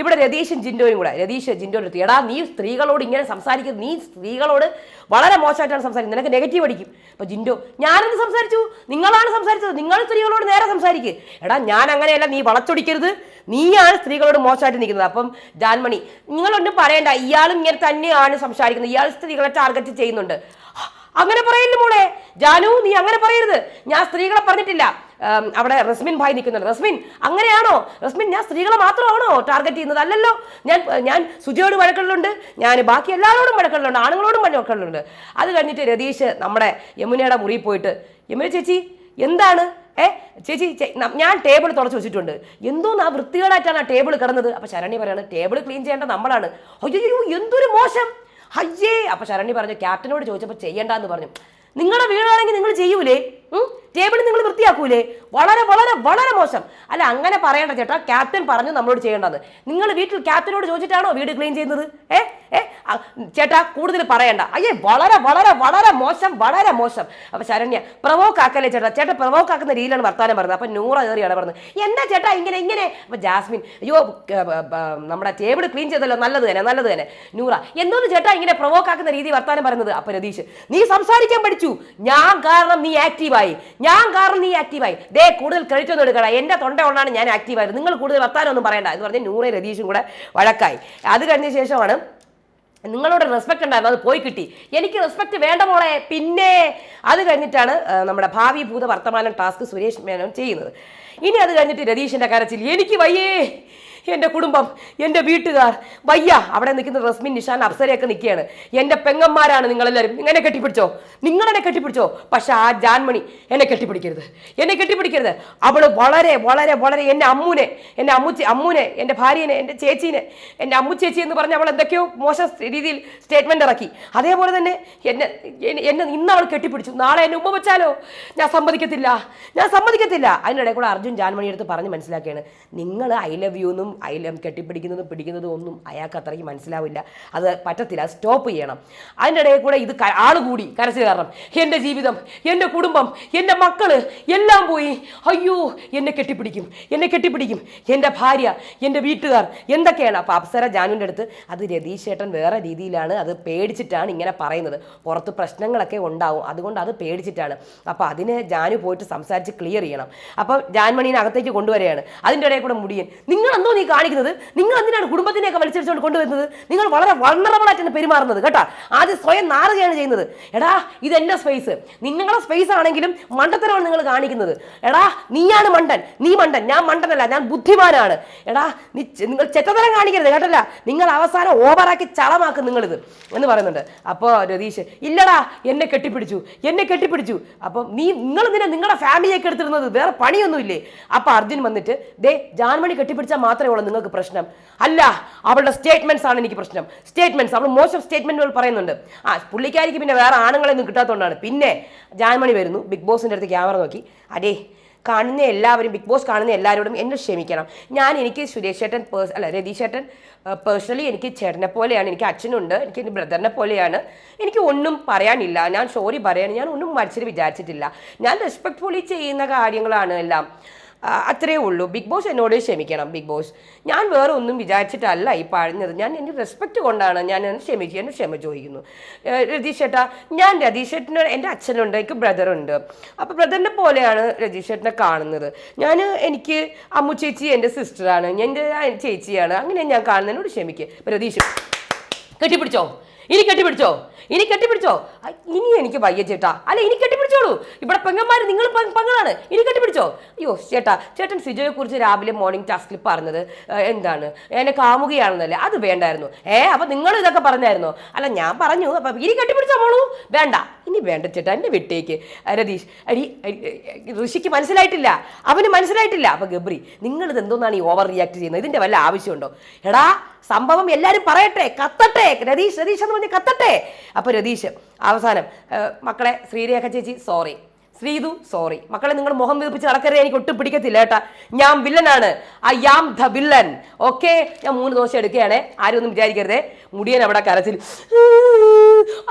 ഇവിടെ രതീഷും ജിൻഡോയും കൂടെ. രതീഷ് ജിൻഡോയുടെ അടുത്ത് എടാ നീ സ്ത്രീകളോട് ഇങ്ങനെ സംസാരിക്കുന്നത് നീ സ്ത്രീകളോട് വളരെ മോശമായിട്ടാണ് സംസാരിക്കുന്നത്. നിനക്ക് നെഗറ്റീവ് അടിക്കും. അപ്പോൾ ജിൻഡോ ഞാനെന്ത് സംസാരിച്ചു? നിങ്ങളാണ് സംസാരിച്ചത്. നിങ്ങൾ സ്ത്രീകളോട് നേരെ സംസാരിക്കുക എടാ ഞാൻ അങ്ങനെയല്ല. നീ വളച്ചൊടിക്കരുത്. നീയാണ് സ്ത്രീകളോട് മോശമായിട്ട് നിൽക്കുന്നത്. അപ്പം ജാൻമണി നിങ്ങളൊന്നും പറയണ്ട. ഇയാളും ഇങ്ങനെ തന്നെയാണ് സംസാരിക്കുന്നത്. ഇയാൾ സ്ത്രീകളെ ടാർഗറ്റ് ചെയ്യുന്നുണ്ട്. അങ്ങനെ പറയല്ലേ മോളെ. ജാനു നീ അങ്ങനെ പറയരുത്. ഞാൻ സ്ത്രീകളെ പറഞ്ഞിട്ടില്ല. അവിടെ റസ്മിൻ ഭായ് നിൽക്കുന്നുണ്ട്. റസ്മിൻ അങ്ങനെയാണോ? റസ്മിൻ ഞാൻ സ്ത്രീകളെ മാത്രമാണോ ടാർഗറ്റ് ചെയ്യുന്നത്? അല്ലല്ലോ. ഞാൻ ഞാൻ സുജയോട് വഴക്കുകളുണ്ട്. ഞാൻ ബാക്കി എല്ലാവരോടും വഴക്കുകളുണ്ട്. ആണുങ്ങളോടും വഴക്കുകളുണ്ട്. അത് കഴിഞ്ഞിട്ട് രതീഷ് നമ്മുടെ യമുനയുടെ മുറിയിൽ പോയിട്ട് യമുന ചേച്ചി എന്താണ്? ഏ ചേച്ചി ഞാൻ ടേബിൾ തുടച്ച് വെച്ചിട്ടുണ്ട്. എന്തോന്ന് ആ വൃത്തികേടായിട്ടാണ് ആ ടേബിൾ കിടന്നത്. അപ്പൊ ശരണി പറയാണ് ടേബിൾ ക്ലീൻ ചെയ്യേണ്ട നമ്മളാണ്. അയ്യോ എന്തൊരു മോശം. അയ്യേ അപ്പൊ ശരണി പറഞ്ഞു ക്യാപ്റ്റനോട് ചോദിച്ചപ്പോൾ ചെയ്യണ്ടെന്ന് പറഞ്ഞു. നിങ്ങളുടെ വീടാണെങ്കിൽ നിങ്ങൾ ചെയ്യൂലേ? ടേബിൾ നിങ്ങൾ വൃത്തിയാക്കൂലേ? വളരെ വളരെ വളരെ മോശം. അല്ല അങ്ങനെ പറയേണ്ട ചേട്ടാ. ക്യാപ്റ്റൻ പറഞ്ഞു നമ്മളോട് ചെയ്യേണ്ടത്. നിങ്ങൾ വീട്ടിൽ ക്യാപ്റ്റനോട് ചോദിച്ചിട്ടാണോ വീട് ക്ലീൻ ചെയ്യുന്നത്? ഏ? ഏ? ചേട്ടാ കൂടുതൽ പറയണ്ട. അയ്യേ വളരെ വളരെ വളരെ മോശം വളരെ മോശം. അപ്പൊ ശരണ്യ പ്രവോക്ക് ആക്കല്ലേ ചേട്ടാ? ചേട്ടാ പ്രവോക്ക് ആക്കുന്ന രീതിയിലാണ് വർത്താനം പറഞ്ഞത് അപ്പൊ നൂറ കയറിയാണ് പറഞ്ഞത് എന്താ ചേട്ടാ ഇങ്ങനെ ഇങ്ങനെ? അപ്പൊ ജാസ്മിൻ അയ്യോ നമ്മുടെ ടേബിൾ ക്ലീൻ ചെയ്തല്ലോ. നല്ലത് തന്നെ നല്ലത് തന്നെ. നൂറ എന്തോന്ന് ചേട്ടാ ഇങ്ങനെ പ്രവോക്ക് ആക്കുന്ന രീതി വർത്താനം പറയുന്നത്? അപ്പൊ രതീഷ് നീ സംസാരിക്കാൻ പഠിച്ചു. ഞാൻ കാരണം നീ ആക്റ്റീവായി ഞാൻ കാരണം നീ ആക്റ്റീവായി ദേ കൂടുതൽ ക്രെഡിറ്റ് ഒന്നും എടുക്കണ്ട. എന്റെ തൊണ്ട കൊണ്ടാണ് ഞാൻ ആക്റ്റീവായത് നിങ്ങൾ കൂടുതൽ വർത്താനം ഒന്നും പറയണ്ട. എന്ന് പറഞ്ഞ് നൂറെ രതീഷും കൂടെ വഴക്കായി. അത് കഴിഞ്ഞ ശേഷമാണ് നിങ്ങളോട് റെസ്പെക്ട് ഉണ്ടായിരുന്നു. അത് പോയി കിട്ടി. എനിക്ക് റെസ്പെക്ട് വേണ്ട മോളെ. പിന്നെ അത് കഴിഞ്ഞിട്ടാണ് നമ്മുടെ ഭാവി ഭൂത വർത്തമാനം ടാസ്ക് സുരേഷ് മേനോൻ ചെയ്യുന്നത്. ഇനി അത് കഴിഞ്ഞിട്ട് രതീഷിന്റെ കരച്ചിൽ. എനിക്ക് വയ്യേ. എന്റെ കുടുംബം എന്റെ വീട്ടുകാർ. വയ്യ അവിടെ നിൽക്കുന്ന റസ്മിൻ നിഷാൻ അപ്സരയൊക്കെ നിൽക്കുകയാണ്. എന്റെ പെങ്ങന്മാരാണ് നിങ്ങളെല്ലാവരും എന്നെ കെട്ടിപ്പിടിച്ചോ? നിങ്ങളെന്നെ കെട്ടിപ്പിടിച്ചോ? പക്ഷേ ആ ജാൻമണി എന്നെ കെട്ടിപ്പിടിക്കരുത്. എന്നെ കെട്ടിപ്പിടിക്കരുത്. അവൾ വളരെ വളരെ വളരെ എന്റെ അമ്മൂനെ എന്റെ അമ്മൂച്ചി അമ്മൂനെ എന്റെ ഭാര്യനെ എന്റെ ചേച്ചീനെ എന്റെ അമ്മു ചേച്ചി എന്ന് പറഞ്ഞ് അവൾ എന്തൊക്കെയോ മോശം രീതിയിൽ സ്റ്റേറ്റ്മെന്റ് ഇറക്കി. അതേപോലെ തന്നെ എന്നെ എന്നെ- ഇന്ന് അവൾ കെട്ടിപ്പിടിച്ചു. നാളെ എന്നെ ഉമ്മ വെച്ചാലോ? ഞാൻ സമ്മതിക്കത്തില്ല. ഞാൻ സമ്മതിക്കത്തില്ല. അതിനിടെ കൂടെ അർജുൻ ജാൻമണി എടുത്ത് പറഞ്ഞ് മനസ്സിലാക്കിയാണ് നിങ്ങൾ ഐ ലവ് യു എന്നും ലവ് കെട്ടിപ്പിടിക്കുന്നതും പിടിക്കുന്നതും ഒന്നും അയാൾക്ക് അത്രയ്ക്ക് മനസ്സിലാവില്ല. അത് പറ്റത്തില്ല. സ്റ്റോപ്പ് ചെയ്യണം. അതിന്റെ ഇടയിൽ കൂടെ ഇത് ആൾ കൂടി. കരച്ചിൽ കാരണം. എന്റെ ജീവിതം എന്റെ കുടുംബം എന്റെ മക്കൾ എല്ലാം പോയി. അയ്യോ എന്നെ കെട്ടിപ്പിടിക്കും എന്നെ കെട്ടിപ്പിടിക്കും. എന്റെ ഭാര്യ എന്റെ വീട്ടുകാർ എന്തൊക്കെയാണ്? അപ്പോൾ അപ്സര ജാനുവിന്റെ അടുത്ത് അത് രതീഷേട്ടൻ വേറെ രീതിയിലാണ് അത് പേടിച്ചിട്ടാണ് ഇങ്ങനെ പറയുന്നത്. പുറത്ത് പ്രശ്നങ്ങളൊക്കെ ഉണ്ടാവും. അതുകൊണ്ട് അത് പേടിച്ചിട്ടാണ്. അപ്പോൾ അതിന് ജാനു പോയിട്ട് സംസാരിച്ച് ക്ലിയർ ചെയ്യണം. അപ്പോൾ ജാൻമണീനെ അകത്തേക്ക് കൊണ്ടുവരികയാണ്. അതിന്റെ ഇടയിൽ കൂടെ മുടിയൻ നിങ്ങൾ എന്തോ നീ കാണിക്കുന്നത് നിങ്ങൾ എന്തിനാണ് കുടുംബത്തിനെയൊക്കെ വലിച്ചടിച്ചുകൊണ്ട് കൊണ്ടുവരുന്നത്? നിങ്ങൾ വളരെ വൾണറബിളായിട്ടാണ് പെരുമാറുന്നത് കേട്ടോ. ആദ്യം സ്വയം നാറുകയാണ് ചെയ്യുന്നത്. എടാ ഇത് എന്റെ സ്പേസ് നിങ്ങളുടെ സ്പേസ് ആണെങ്കിലും മണ്ടത്തരമാണ് നിങ്ങൾ കാണിക്കുന്നത്. എടാ നീയാണ് മണ്ടൻ. നീ മണ്ടൻ. ഞാൻ മണ്ടനല്ല ഞാൻ ബുദ്ധിമാനാണ്. എടാ നിങ്ങൾ ചെറ്റത്തരം കാണിക്കരുത് കേട്ടല്ല. നിങ്ങൾ അവസാനം ഓവറാക്കി ചളമാക്കും നിങ്ങളിത് എന്ന് പറയുന്നുണ്ട്. അപ്പോൾ രതീഷ് ഇല്ലടാ എന്നെ കെട്ടിപ്പിടിച്ചു. എന്നെ കെട്ടിപ്പിടിച്ചു. അപ്പം നീ നിങ്ങൾ നിന്നെ നിങ്ങളുടെ ഫാമിലിയൊക്കെ എടുത്തിരുന്നത് വേറെ പണിയൊന്നുമില്ലേ? അപ്പോൾ അർജുൻ വന്നിട്ട് ദേ ജാൻമണി കെട്ടിപ്പിടിച്ചാൽ മാത്രമേ ഉള്ളൂ നിങ്ങൾക്ക് പ്രശ്നം. അല്ല അവളുടെ സ്റ്റേറ്റ്മെന്റ്സ് ആണ് എനിക്ക് പ്രശ്നം. സ്റ്റേറ്റ്മെന്റ്സ് അവൾ മോശം സ്റ്റേറ്റ്മെന്റുകൾ പറയുന്നുണ്ട്. ആ പുള്ളിക്കാരിക്ക് പിന്നെ വേറെ ആണുങ്ങളൊന്നും കിട്ടാത്തതുകൊണ്ടാണ് പിന്നെ ജാൻമണി വരുന്നു ബിഗ് ബോസിന്റെ അടുത്ത് ക്യാമറ നോക്കി. അടേ കാണുന്ന എല്ലാവരും ബിഗ് ബോസ് കാണുന്ന എല്ലാവരോടും എന്നെ ക്ഷമിക്കണം. ഞാൻ എനിക്ക് സുരേഷ് ചേട്ടൻ പേഴ്സ് അല്ല രതീഷ് ചേട്ടൻ പേഴ്സണലി എനിക്ക് ചേട്ടനെ പോലെയാണ് എനിക്ക് അച്ഛനുണ്ട് എനിക്ക് എന്റെ ബ്രദറിനെ പോലെയാണ്. എനിക്ക് ഒന്നും പറയാനില്ല. ഞാൻ സോറി പറയാൻ ഞാൻ ഒന്നും മനസ്സിൽ വിചാരിച്ചിട്ടില്ല. ഞാൻ റെസ്പെക്ട്ഫുള്ളി ചെയ്യുന്ന കാര്യങ്ങളാണ് എല്ലാം. അത്രേ ഉള്ളൂ. ബിഗ് ബോസ് എന്നോട് ക്ഷമിക്കണം ബിഗ് ബോസ്. ഞാൻ വേറെ ഒന്നും വിചാരിച്ചിട്ടല്ല ഈ പറഞ്ഞത്. ഞാൻ എന്റെ റെസ്പെക്റ്റ് കൊണ്ടാണ് ഞാൻ എന്നെ ക്ഷമിച്ചു എന്നെ ക്ഷമ ചോദിക്കുന്നു. രതീഷ് ചേട്ടാ ഞാൻ രതീഷ് ചേട്ടന് എന്റെ അച്ഛനുണ്ട് എനിക്ക് ബ്രദറുണ്ട് അപ്പോൾ ബ്രദറിനെ പോലെയാണ് രതീഷ് ചേട്ടനെ കാണുന്നത്. ഞാൻ എനിക്ക് അമ്മു ചേച്ചി എന്റെ സിസ്റ്ററാണ് എന്റെ ചേച്ചിയാണ്. അങ്ങനെ ഞാൻ കാണുന്നതിനോട് ക്ഷമിക്കുക രതീഷ് കെട്ടിപ്പിടിച്ചോ? ഇനി കെട്ടിപ്പിടിച്ചോ? ഇനി കെട്ടിപ്പിടിച്ചോ? ഇനി എനിക്ക് വയ്യ ചേട്ടാ. അല്ല ഇനി കെട്ടിപ്പിടിച്ചോ കെട്ടിപ്പിടിച്ചോളൂ ഇവിടെ പെങ്ങന്മാർ നിങ്ങൾ പെങ്ങളാണ്. ഇനി കെട്ടിപ്പിടിച്ചോ? അയ്യോ ചേട്ടാ ചേട്ടൻ സിജോയെ കുറിച്ച് രാവിലെ മോർണിംഗ് ടാസ്കിൽ പറഞ്ഞത് എന്താണ്? എന്നെ കാമുകയാണെന്നല്ലേ? അത് വേണ്ടായിരുന്നു. ഏ അപ്പൊ നിങ്ങൾ ഇതൊക്കെ പറഞ്ഞായിരുന്നോ? അല്ല ഞാൻ പറഞ്ഞു അപ്പൊ ഇനി കെട്ടിപ്പിടിച്ചോ മോളൂ? വേണ്ട. ഇനി വേണ്ട ചേട്ടാ എന്നെ വിട്ടേക്ക് രതീഷ് അടി, ഋഷിക്ക് മനസ്സിലായിട്ടില്ല. അവന് മനസ്സിലായിട്ടില്ല. അപ്പൊ ഗബ്രി നിങ്ങൾ ഇത് എന്തോന്നാണ് ഈ ഓവർ റിയാക്ട് ചെയ്യുന്നത്? ഇതിന്റെ വല്ല ആവശ്യമുണ്ടോ? എടാ സംഭവം എല്ലാവരും പറയട്ടെ കത്തട്ടെ. രതീഷ് രതീഷ് എന്ന് പറഞ്ഞ് കത്തട്ടെ. അപ്പൊ രതീഷ് അവസാനം മക്കളെ ശ്രീരേഖ ചേച്ചി സോറി ശ്രീതു സോറി മക്കളെ നിങ്ങൾ മുഖം വീർപ്പിച്ച് നടക്കരുത് എനിക്ക് ഒട്ടും പിടിക്കത്തില്ല കേട്ടാ. ഞാൻ വില്ലനാണ്. I am the villain okay ഞാൻ മൂന്ന് ദോശ എടുക്കുകയാണേ. ആരും ഒന്നും വിചാരിക്കരുതേ. മുടിയൻ അവിടെ കരച്ചിൽ.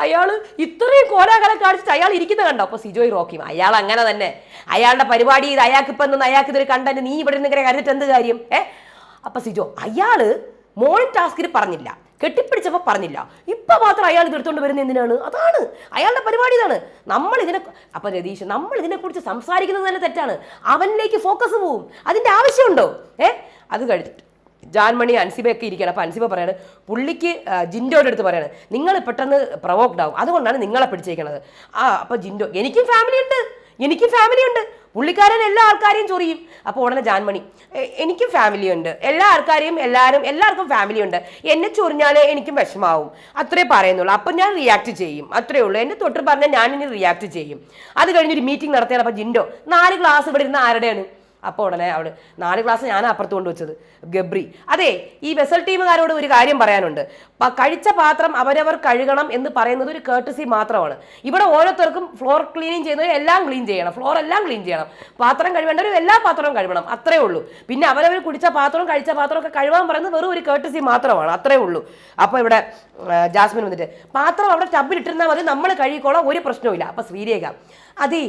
അയാൾ ഇത്രയും കോലാകലം കാണിച്ചിട്ട് അയാൾ ഇരിക്കുന്ന കണ്ടോ? അപ്പൊ സിജോയ് റോക്കിയും. അയാൾ അങ്ങനെ തന്നെ. അയാളുടെ പരിപാടി ഇത് അയാൾക്ക് ഇപ്പം എന്തെന്ന് അയാൾക്ക് ഇതൊരു കണ്ടന്റ് നീ ഇവിടെ നിന്ന് ഇങ്ങനെ കരുതിട്ട് എന്ത് കാര്യം? ഏ? അപ്പൊ സിജോ അയാൾ മോൾ ടാസ്കിൽ പറഞ്ഞില്ല. കെട്ടിപ്പിടിച്ചപ്പോൾ പറഞ്ഞില്ല. ഇപ്പം മാത്രം അയാൾ ഇത് വരുന്ന എന്തിനാണ്? അതാണ്. അയാളുടെ പരിപാടി ഇതാണ്. നമ്മൾ ഇതിനെ അപ്പം രതീഷ് നമ്മൾ ഇതിനെക്കുറിച്ച് സംസാരിക്കുന്നത് തന്നെ തെറ്റാണ്. അവനിലേക്ക് ഫോക്കസ് പോവും. അതിന്റെ ആവശ്യമുണ്ടോ? ഏ? അത് കഴിഞ്ഞിട്ട് ജാൻമണി അൻസിബയൊക്കെ ഇരിക്കണം അപ്പോൾ അൻസിബ പറയാണ് പുള്ളിക്ക് ജിൻഡോയുടെ അടുത്ത് പറയാണ് നിങ്ങൾ പെട്ടെന്ന് പ്രൊവോക്ഡ് ആവും അതുകൊണ്ടാണ് നിങ്ങളെ പിടിച്ചേക്കണത്. ആ അപ്പോൾ ജിൻഡോ എനിക്കും ഫാമിലി ഉണ്ട്. എനിക്കും ഫാമിലി ഉണ്ട്. പുള്ളിക്കാരൻ എല്ലാ ആൾക്കാരെയും ചൊറിയും. അപ്പോൾ ഉടനെ ജാൻമണി എനിക്കും ഫാമിലി ഉണ്ട്. എല്ലാ ആൾക്കാരെയും എല്ലാവരും എല്ലാവർക്കും ഫാമിലി ഉണ്ട്. എന്നെ ചൊറിഞ്ഞാൽ എനിക്കും വിഷമാവും. അത്രേ പറയുന്നുള്ളൂ. അപ്പം ഞാൻ റിയാക്ട് ചെയ്യും. അത്രേ ഉള്ളൂ. എന്നെ തൊട്ട് പറഞ്ഞാൽ ഞാൻ ഇനി റിയാക്ട് ചെയ്യും. അത് കഴിഞ്ഞൊരു മീറ്റിംഗ് നടത്തിയാൽ അപ്പോൾ ജിൻഡോ നാല് ക്ലാസ് ഇവിടെ ഇരുന്ന് ആരുടെയാണ്? അപ്പോൾ ഉടനെ അവിടെ നാല് ക്ലാസ് ഞാൻ അപ്പുറത്ത് കൊണ്ടുവച്ചത് ഗബ്രി. അതെ ഈ വെസൽ ടീമുകാരോട് ഒരു കാര്യം പറയാനുണ്ട്. കഴിച്ച പാത്രം അവരവർ കഴുകണം എന്ന് പറയുന്നത് ഒരു കേട്ടസി മാത്രമാണ്. ഇവിടെ ഓരോരുത്തർക്കും ഫ്ലോർ ക്ലീനിങ് ചെയ്യുന്നവർ എല്ലാം ക്ലീൻ ചെയ്യണം. ഫ്ലോർ എല്ലാം ക്ലീൻ ചെയ്യണം. പാത്രം കഴുകേണ്ടവർ എല്ലാ പാത്രവും കഴുകണം. അത്രേ ഉള്ളൂ. പിന്നെ അവരവർ കുടിച്ച പാത്രവും കഴിച്ച പാത്രവും ഒക്കെ കഴുകാൻ പറയുന്നത് വെറും ഒരു കേട്ടസി മാത്രമാണ്. അത്രേ ഉള്ളൂ. അപ്പോൾ ഇവിടെ ജാസ്മിൻ വന്നിട്ട് പാത്രം അവിടെ ടബിലിട്ടിരുന്നാൽ മതി. നമ്മൾ കഴുകിക്കോളാം. ഒരു പ്രശ്നവും ഇല്ല അപ്പോൾ ശ്രീരേഖ അതേ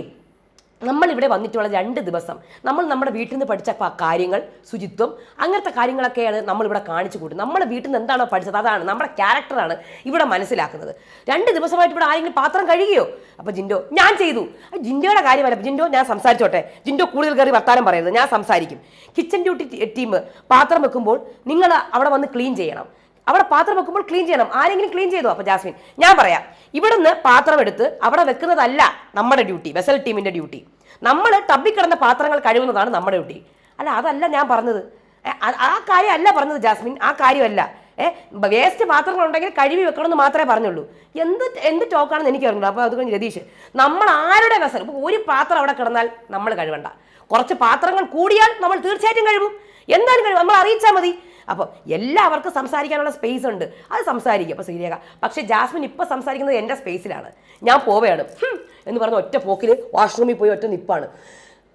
നമ്മൾ ഇവിടെ വന്നിട്ടുള്ള രണ്ട് ദിവസം നമ്മൾ നമ്മുടെ വീട്ടിൽ നിന്ന് പഠിച്ച കാര്യങ്ങൾ ശുചിത്വം അങ്ങനത്തെ കാര്യങ്ങളൊക്കെയാണ് നമ്മളിവിടെ കാണിച്ചു കൂട്ടുന്നത്. നമ്മുടെ വീട്ടിൽ നിന്ന് എന്താണോ പഠിച്ചത് അതാണ് നമ്മുടെ ക്യാരക്ടറാണ് ഇവിടെ മനസ്സിലാക്കുന്നത്. രണ്ട് ദിവസമായിട്ട് ഇവിടെ ആരെങ്കിലും പാത്രം കഴുകിയോ? അപ്പോൾ ജിൻഡോ ഞാൻ ചെയ്തു. ജിൻഡോയുടെ കാര്യമല്ല ജിൻഡോ ഞാൻ സംസാരിച്ചോട്ടെ. ജിൻഡോ കൂടുതൽ കയറി വർത്താനം പറയരുത്. ഞാൻ സംസാരിക്കും. കിച്ചൺ ഡ്യൂട്ടി ടീം പാത്രം വെക്കുമ്പോൾ നിങ്ങൾ അവിടെ വന്ന് ക്ലീൻ ചെയ്യണം. അവിടെ പാത്രം വെക്കുമ്പോൾ ക്ലീൻ ചെയ്യണം. ആരെങ്കിലും ക്ലീൻ ചെയ്തോ? അപ്പോൾ ജാസ്മിൻ ഞാൻ പറയാം. ഇവിടുന്ന് പാത്രം എടുത്ത് അവിടെ വെക്കുന്നതല്ല നമ്മുടെ ഡ്യൂട്ടി വെസൽ ടീമിന്റെ ഡ്യൂട്ടി നമ്മൾ ടബിൽ കിടന്ന പാത്രങ്ങൾ കഴിവുന്നതാണ് നമ്മുടെ ഡ്യൂട്ടി. അല്ല അതല്ല ഞാൻ പറഞ്ഞത്. ആ- കാര്യമല്ല പറഞ്ഞത് ജാസ്മിൻ. ആ കാര്യമല്ല. ഏ വേസ്റ്റ് പാത്രങ്ങൾ ഉണ്ടെങ്കിൽ കഴുകി വെക്കണമെന്ന് മാത്രമേ പറഞ്ഞുള്ളൂ. എന്ത് എന്ത് ടോക്കാണെന്ന് എനിക്ക് അറിഞ്ഞു അപ്പോൾ അതുകൊണ്ട് രതീഷ് നമ്മൾ ആരുടെ വെസൽ ഒരു പാത്രം അവിടെ കിടന്നാൽ നമ്മൾ കഴുകണ്ട. കുറച്ച് പാത്രങ്ങൾ കൂടിയാൽ നമ്മൾ തീർച്ചയായിട്ടും കഴുകും. എന്തായാലും കഴിവ് നമ്മൾ അറിയിച്ചാൽ മതി. അപ്പോൾ എല്ലാവർക്കും സംസാരിക്കാനുള്ള സ്പേസ് ഉണ്ട്. അത് സംസാരിക്കും. അപ്പോൾ ശ്രീരേഖ പക്ഷേ ജാസ്മിൻ ഇപ്പോൾ സംസാരിക്കുന്നത് എന്റെ സ്പേസിലാണ് ഞാൻ പോവുകയാണ്. എന്ന് പറഞ്ഞ ഒറ്റ പോക്കിൽ വാഷ്റൂമിൽ പോയി ഒറ്റ നിപ്പാണ്.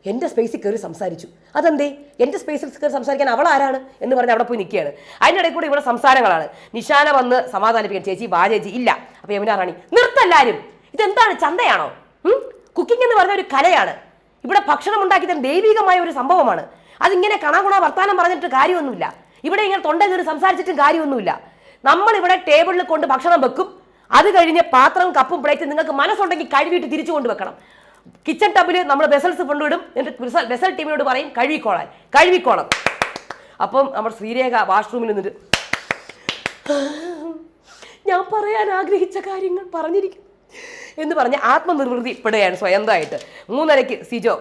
എന്റെ സ്പേസിൽ കയറി സംസാരിച്ചു. അതെന്തേ? എന്റെ സ്പേസിൽ കയറി സംസാരിക്കാൻ അവൾ ആരാണ് എന്ന് പറഞ്ഞ് അവിടെ പോയി നിൽക്കുകയാണ്. അതിനിടയിൽ കൂടെ ഇവിടെ സംസാരങ്ങളാണ്. നിഷാന വന്ന് സമാധാനിപ്പിക്കാൻ ചേച്ചി വാ ചേച്ചി ഇല്ല. അപ്പോൾ യമുന റാണി നിർത്തല്ലാരും. ഇതെന്താണ്? ചന്തയാണോ? കുക്കിംഗ് എന്ന് പറഞ്ഞ ഒരു കലയാണ്. ഇവിടെ ഭക്ഷണം തരുന്ന ദൈവികമായ ഒരു സംഭവമാണ്. അതിങ്ങനെ കണകുണ വർത്താനം പറഞ്ഞിട്ട് കാര്യമൊന്നുമില്ല. ഇവിടെ ഇങ്ങനെ തൊണ്ട കയറി സംസാരിച്ചിട്ടും കാര്യമൊന്നുമില്ല. നമ്മൾ ഇവിടെ ടേബിളിൽ കൊണ്ട് ഭക്ഷണം വെക്കും. അത് കഴിഞ്ഞ് പാത്രവും കപ്പും പ്ലേറ്റ് നിങ്ങൾക്ക് മനസ്സുണ്ടെങ്കിൽ കഴുകിയിട്ട് തിരിച്ചു കൊണ്ടുവെക്കണം. കിച്ചൺ ടബിൽ നമ്മൾ വെസൽസ് കൊണ്ടുവിടും. എന്നിട്ട് വെസൽ ടീമിനോട് പറയും കഴുകിക്കോളാൻ കഴുകിക്കോളാം അപ്പം നമ്മുടെ ശ്രീരേഖ വാഷ്റൂമിൽ നിന്നിട്ട് ഞാൻ പറയാൻ ആഗ്രഹിച്ച കാര്യങ്ങൾ പറഞ്ഞിരിക്കും. എന്ന് പറഞ്ഞ് ആത്മനിർവൃത്തിപ്പെടുകയാണ് സ്വയന്തമായിട്ട് മൂന്നരയ്ക്ക് സിജോ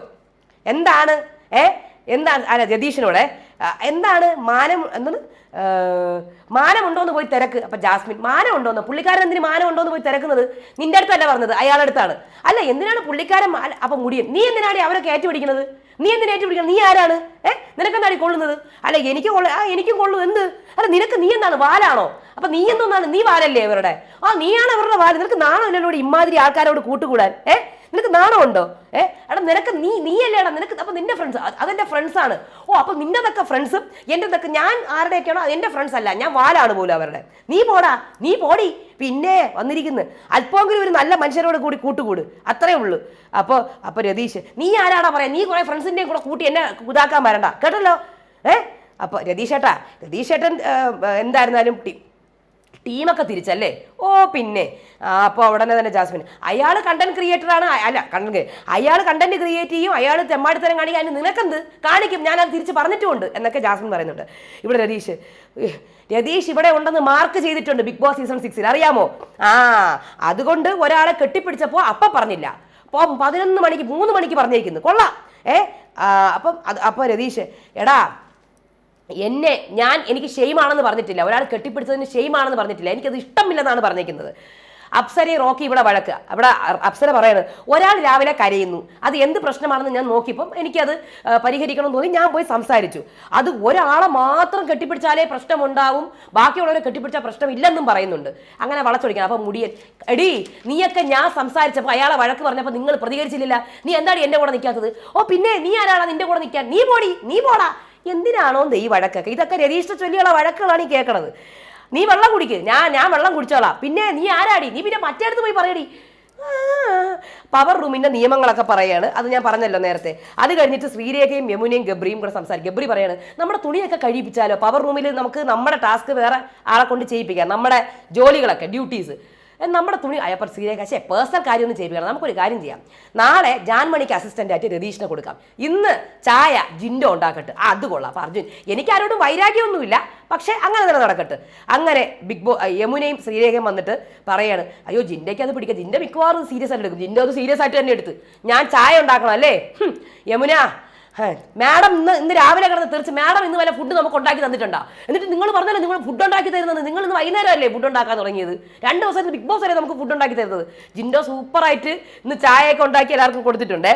എന്താണ്? ഏ? എന്താണ് അല്ല ജതീഷിനോടെ എന്താണ് മാനം എന്താണ് മാനമുണ്ടോ മാനമുണ്ടോന്ന് പോയി തിരക്ക്. അപ്പൊ ജാസ്മിൻ മാനമുണ്ടോന്ന് പുള്ളിക്കാരൻ എന്തിന് മാനമുണ്ടോന്ന് പോയി തിരക്കുന്നത്? നിന്റെ അടുത്തല്ല പറഞ്ഞത് അയാളുടെ അടുത്താണ്. അല്ല എന്തിനാണ് പുള്ളിക്കാരൻ അപ്പൊ മുടിയൻ നീ എന്തിനാണ് അവരെ കയറ്റി പിടിക്കുന്നത്? നീ എന്തിനാ ഏറ്റു നീ ആരാണ്? ഏ? നിനക്കെന്താണ് കൊള്ളുന്നത്? അല്ല എനിക്ക് കൊള്ള ആ എനിക്കും കൊള്ളു എന്ത്? അല്ല നിനക്ക് നീ എന്താണ് വാലാണോ? അപ്പൊ നീ എന്തൊന്നാണ് നീ വാലല്ലേ ഇവരുടെ? ആ നീയാണ് അവരുടെ വാൽ. നിനക്ക് നാണമില്ലല്ലോ ഇമ്മാതിരി ആൾക്കാരോട് കൂട്ടുകൂടാൻ ഏ? നിനക്ക് നാണമുണ്ടോ? ഏ? എടാ നിനക്ക് നീ നീയല്ലേടാ നിനക്ക് അപ്പൊ നിന്റെ ഫ്രണ്ട്സ് അതെന്റെ ഫ്രണ്ട്സ് ആണ്. ഓ അപ്പൊ നിന്റെതൊക്കെ ഫ്രണ്ട്സും എന്റെതൊക്കെ ഞാൻ ആരുടെയൊക്കെയാണോ എന്റെ ഫ്രണ്ട്സ് അല്ല ഞാൻ വാലാണ് പോലും അവരുടെ. നീ പോടാ നീ പോടി. പിന്നെ വന്നിരിക്കുന്നു. അല്പമെങ്കിലും ഒരു നല്ല മനുഷ്യരോട് കൂടി കൂട്ടുകൂട്. അത്രേ ഉള്ളൂ. അപ്പോൾ അപ്പോൾ രതീഷ് നീ ആരാടാ പറയാ? നീ കുറെ ഫ്രണ്ട്സിന്റെയും കൂടെ കൂട്ടി എന്നെ ഇതാക്കാൻ വരണ്ട. കേട്ടല്ലോ? ഏ? അപ്പോൾ രതീഷേട്ടാ രതീഷേട്ടൻ എന്തായിരുന്നാലും ടീമൊക്കെ തിരിച്ചല്ലേ? ഓ പിന്നെ. അപ്പോൾ അവിടെ തന്നെ ജാസ്മിൻ. അയാൾ കണ്ടന്റ് ക്രിയേറ്റർ ആണ്. അല്ല കണ്ടന്റ് അയാൾ കണ്ടന്റ് ക്രിയേറ്റ് ചെയ്യും അയാൾ തെമ്മാടിത്തരം കാണിക്കാൻ നിനക്കെന്ത്? കാണിക്കും. ഞാൻ അത് തിരിച്ച് പറഞ്ഞിട്ടുമുണ്ട് എന്നൊക്കെ ജാസ്മിൻ പറയുന്നുണ്ട്. ഇവിടെ രതീഷ്. രതീഷ് ഇവിടെ ഉണ്ടെന്ന് മാർക്ക് ചെയ്തിട്ടുണ്ട് ബിഗ് ബോസ് സീസൺ സിക്സിൽ അറിയാമോ? ആ അതുകൊണ്ട് ഒരാളെ കെട്ടിപ്പിടിച്ചപ്പോൾ അപ്പം പറഞ്ഞില്ല. അപ്പോൾ പതിനൊന്ന് മണിക്ക് മൂന്ന് മണിക്ക് പറഞ്ഞിരിക്കുന്നു കൊള്ളാം. ഏ അപ്പം അത് അപ്പോൾ രതീഷ് എടാ എന്നെ ഞാൻ എനിക്ക് ഷെയിമാണെന്ന് പറഞ്ഞിട്ടില്ല. ഒരാൾ കെട്ടിപ്പിടിച്ചതിന് ഷെയിമാണെന്ന് പറഞ്ഞിട്ടില്ല. എനിക്കത് ഇഷ്ടമില്ലെന്നാണ് പറഞ്ഞിരിക്കുന്നത്. അപ്സരെ റോക്കി ഇവിടെ വഴക്ക്. അവിടെ അപ്സര പറയുന്നത് ഒരാൾ രാവിലെ കരയുന്നു. അത് എന്ത് പ്രശ്നമാണെന്ന് ഞാൻ നോക്കിയപ്പം എനിക്കത് പരിഹരിക്കണം തോന്നി. ഞാൻ പോയി സംസാരിച്ചു. അത് ഒരാളെ മാത്രം കെട്ടിപ്പിടിച്ചാലേ പ്രശ്നമുണ്ടാവും. ബാക്കിയുള്ളവരെ കെട്ടിപ്പിടിച്ചാൽ പ്രശ്നമില്ലെന്നും പറയുന്നുണ്ട്. അങ്ങനെ വളച്ചൊടിക്കണം അപ്പം മുടിയൻ എടി നീയൊക്കെ ഞാൻ സംസാരിച്ചപ്പോൾ അയാളെ വഴക്ക് പറഞ്ഞപ്പോൾ നിങ്ങൾ പ്രതികരിച്ചില്ല നീ എന്താണ് എന്റെ കൂടെ നിൽക്കാത്തത് ഓ പിന്നെ നീ ആരാടാ? നിന്റെ കൂടെ നിൽക്കാൻ നീ പോടി. നീ പോടാ. എന്തിനാണോ ഈ വഴക്കൊക്കെ? ഇതൊക്കെ രതീഷിനെ ചൊല്ലിയുള്ള വഴക്കുകളാണ് ഈ കേൾക്കണത് നീ വെള്ളം കുടിക്ക്. ഞാൻ ഞാൻ വെള്ളം കുടിച്ചോളാം. പിന്നെ നീ ആരാടി? നീ പിന്നെ മറ്റേടത്ത് പോയി പറയടി. പവർ റൂമിന്റെ നിയമങ്ങളൊക്കെ പറയാണ്. അത് ഞാൻ പറഞ്ഞല്ലോ നേരത്തെ. അത് കഴിഞ്ഞിട്ട് ശ്രീരേഖയും യമുനയും ഗബ്രിയും കൂടെ സംസാരിക്കും. ഗബ്രി പറയാണ് നമ്മുടെ തുണിയൊക്കെ കഴിപ്പിച്ചാലോ പവർ റൂമിൽ നമുക്ക് നമ്മുടെ ടാസ്ക് വേറെ ആളെ കൊണ്ട് ചെയ്യിപ്പിക്കാം. നമ്മുടെ ജോലികളൊക്കെ ഡ്യൂട്ടീസ് നമ്മുടെ തുണി അയപ്പർ ശ്രീരേഖ ശേ പേഴ്സണൽ കാര്യമൊന്നും ചെയ്യിപ്പിക്കണം നമുക്കൊരു കാര്യം ചെയ്യാം. നാളെ ജാൻമണിക്ക് അസിസ്റ്റന്റ് ആയിട്ട് രതീഷിനെ കൊടുക്കാം. ഇന്ന് ചായ ജിൻഡോ ഉണ്ടാക്കട്ടെ. ആ അത് കൊള്ളാം. അപ്പം അർജുൻ എനിക്ക് ആരോടും വൈരാഗ്യമൊന്നുമില്ല. പക്ഷേ അങ്ങനെ തന്നെ നടക്കട്ടെ. അങ്ങനെ ബിഗ് ബോ യമുനയും ശ്രീരേഖയും വന്നിട്ട് പറയാണ് അയ്യോ ജിൻഡയ്ക്ക് അത് പിടിക്കുക ജിൻഡ മിക്കവാറും സീരിയസ് ആയിട്ട് എടുക്കും. ജിൻഡോ അത് സീരിയസ് ആയിട്ട് തന്നെ എടുത്ത്. ഞാൻ ചായ ഉണ്ടാക്കണം അല്ലേ? യമുന മാഡം ഇന്ന് ഇന്ന് രാവിലെ കിടന്ന് തീർച്ച മാഡം ഇന്ന് വല്ല ഫുഡ് നമുക്ക് ഉണ്ടാക്കി തന്നിട്ടുണ്ടോ? എന്നിട്ട് നിങ്ങൾ പറഞ്ഞല്ലോ നിങ്ങൾ ഫുഡ് ഉണ്ടാക്കി തരുന്നത് നിങ്ങൾ ഇന്ന് വൈകുന്നേരം അല്ലേ ഫുഡ് ഉണ്ടാക്കാൻ തുടങ്ങിയത്? രണ്ട് ദിവസം ബിഗ് ബോസ് വരെ നമുക്ക് ഫുഡ് ഉണ്ടാക്കി തരുന്നത്? ജിൻഡോ സൂപ്പറായിട്ട് ഇന്ന് ചായയൊക്കെ ഉണ്ടാക്കി എല്ലാവർക്കും കൊടുത്തിട്ടുണ്ട്.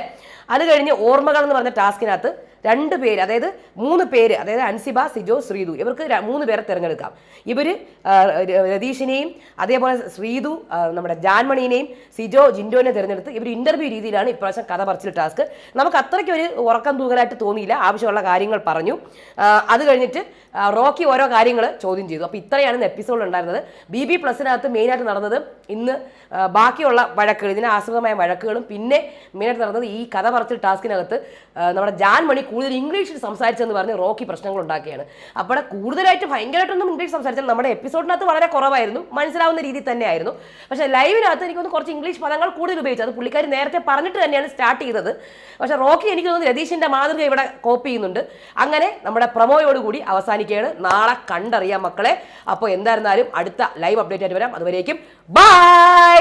അത് കഴിഞ്ഞ് ഓർമ്മകൾ എന്ന് പറഞ്ഞ ടാസ്കിനകത്ത് രണ്ട് പേര് അതായത് മൂന്ന് പേര് അതായത് അൻസിബ സിജോ ശ്രീതു ഇവർക്ക് മൂന്ന് പേരെ തിരഞ്ഞെടുക്കാം. ഇവർ രതീഷിനെയും അതേപോലെ ശ്രീതു നമ്മുടെ ജാൻമണിനെയും സിജോ ജിൻഡോനെ തിരഞ്ഞെടുത്ത് ഇവർ ഇന്റർവ്യൂ രീതിയിലാണ് ഇപ്രാവശ്യം കഥ പറച്ചിൽ ടാസ്ക് നമുക്ക് അത്രയ്ക്ക് ഒരു ഉറക്കം തൂങ്ങലായിട്ട് തോന്നിയില്ല ആവശ്യമുള്ള കാര്യങ്ങൾ പറഞ്ഞു. അത് കഴിഞ്ഞിട്ട് റോക്കി ഓരോ കാര്യങ്ങൾ ചോദ്യം ചെയ്തു. അപ്പോൾ ഇത്രയാണ് ഇന്ന് എപ്പിസോഡ് ഉണ്ടായിരുന്നത്. ബി ബി പ്ലസിനകത്ത് മെയിനായിട്ട് നടന്നത് ഇന്ന് ബാക്കിയുള്ള വഴക്കുകൾ ഇതിന് ആശ്രിതമായ വഴക്കുകളും പിന്നെ മെയിനായിട്ട് നടന്നത് ഈ കഥ പറച്ചിൽ ടാസ്കിനകത്ത് നമ്മുടെ ജാൻ മണി കൂടുതൽ ഇംഗ്ലീഷിൽ സംസാരിച്ചെന്ന് പറഞ്ഞ് റോക്കി പ്രശ്നങ്ങൾ ഉണ്ടാക്കുകയാണ് അപ്പോൾ കൂടുതലായിട്ട് ഭയങ്കരമായിട്ടൊന്നും ഇംഗ്ലീഷ് സംസാരിച്ചാൽ നമ്മുടെ എപ്പിസോഡിനകത്ത് വളരെ കുറവായിരുന്നു. മനസ്സിലാവുന്ന രീതി തന്നെയായിരുന്നു. പക്ഷേ ലൈവിനകത്ത് എനിക്കൊന്ന് കുറച്ച് ഇംഗ്ലീഷ് പദങ്ങൾ കൂടുതൽ ഉപയോഗിച്ചു. അത് പുള്ളിക്കാരി നേരത്തെ പറഞ്ഞിട്ട് തന്നെയാണ് സ്റ്റാർട്ട് ചെയ്തത്. പക്ഷേ റോക്കി എനിക്ക് തോന്നുന്നു രതീഷിന്റെ മാതൃക ഇവിടെ കോപ്പി ചെയ്യുന്നുണ്ട്. അങ്ങനെ നമ്മുടെ പ്രമോയോടുകൂടി അവസാനിക്കുകയാണ്. നാളെ കണ്ടറിയാം മക്കളെ. അപ്പോൾ എന്തായിരുന്നാലും അടുത്ത ലൈവ് അപ്ഡേറ്റ് ആയിട്ട് വരാം. അതുവരേക്കും ബൈ!